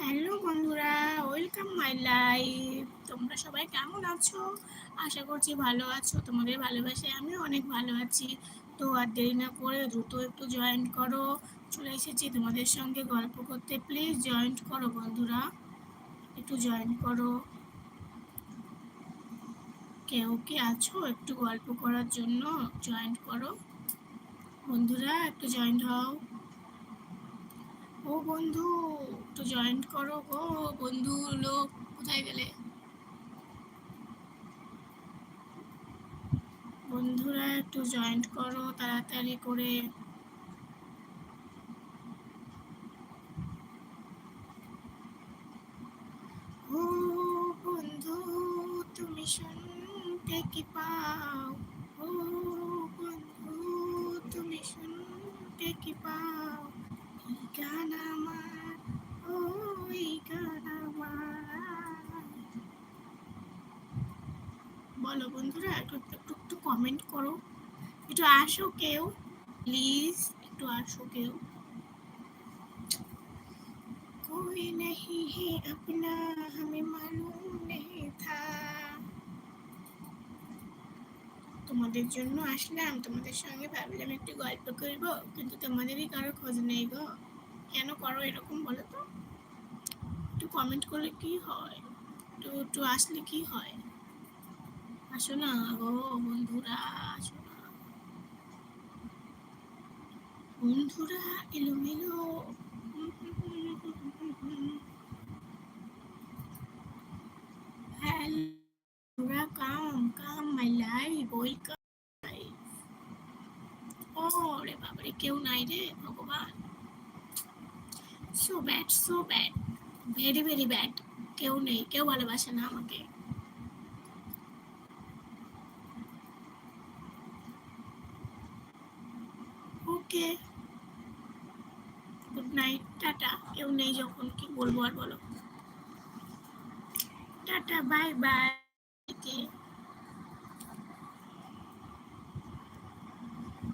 Hello বন্ধুরা, welcome my life. তোমরা সবাই কেমন আছো? আশা করছি ভালো আছো। তোমাদের ভালোবাসে আমিও অনেক ভালো আছি। তো আর দেরি না করে দ্রুত একটু জয়েন করো। চলে এসেছি তোমাদের সঙ্গে গল্প করতে। প্লিজ জয়েন করো বন্ধুরা। একটু জয়েন করো। কেউ কি আছো? একটু গল্প করার জন্য জয়েন করো। বন্ধুরা, একটু জয়েন হও। ও বন্ধু, একটু জয়েন করো গো। বন্ধু, লোক কোথায় গেলে? বন্ধুরা, একটু জয়েন করো তাড়াতাড়ি করে। ও বন্ধু, তুমি শুনতে কি পাও? ও বন্ধু, তুমি শুনতে কি পাও? বলো বন্ধুরা একটু একটু একটু কমেন্ট করো একটু আসো কেউ প্লিজ একটু আসো কেউ कोई नहीं है अपना हमें मालूम नहीं था তোমাদের জন্য আসলাম তোমাদের সঙ্গে ভাবলাম একটু গল্প করব কিন্তু তোমাদেরই কারো খোঁজ নেই গো কেন করো এরকম বলো তো একটু কমেন্ট করলে কি হয় একটু একটু আসলে কি হয় আসো না গো বন্ধুরা আসো না বন্ধুরা এলোমেলো। Hello, come, come, my life, welcome. ওরে বাবারে কেউ নাই রে ভগবান। So bad so bad very very bad কেউ নেই কেউ ভালোবাসে না আমাকে। ওকে। Good night tata. কেউ নেই যখন কি বলব আর বলো? Tata bye bye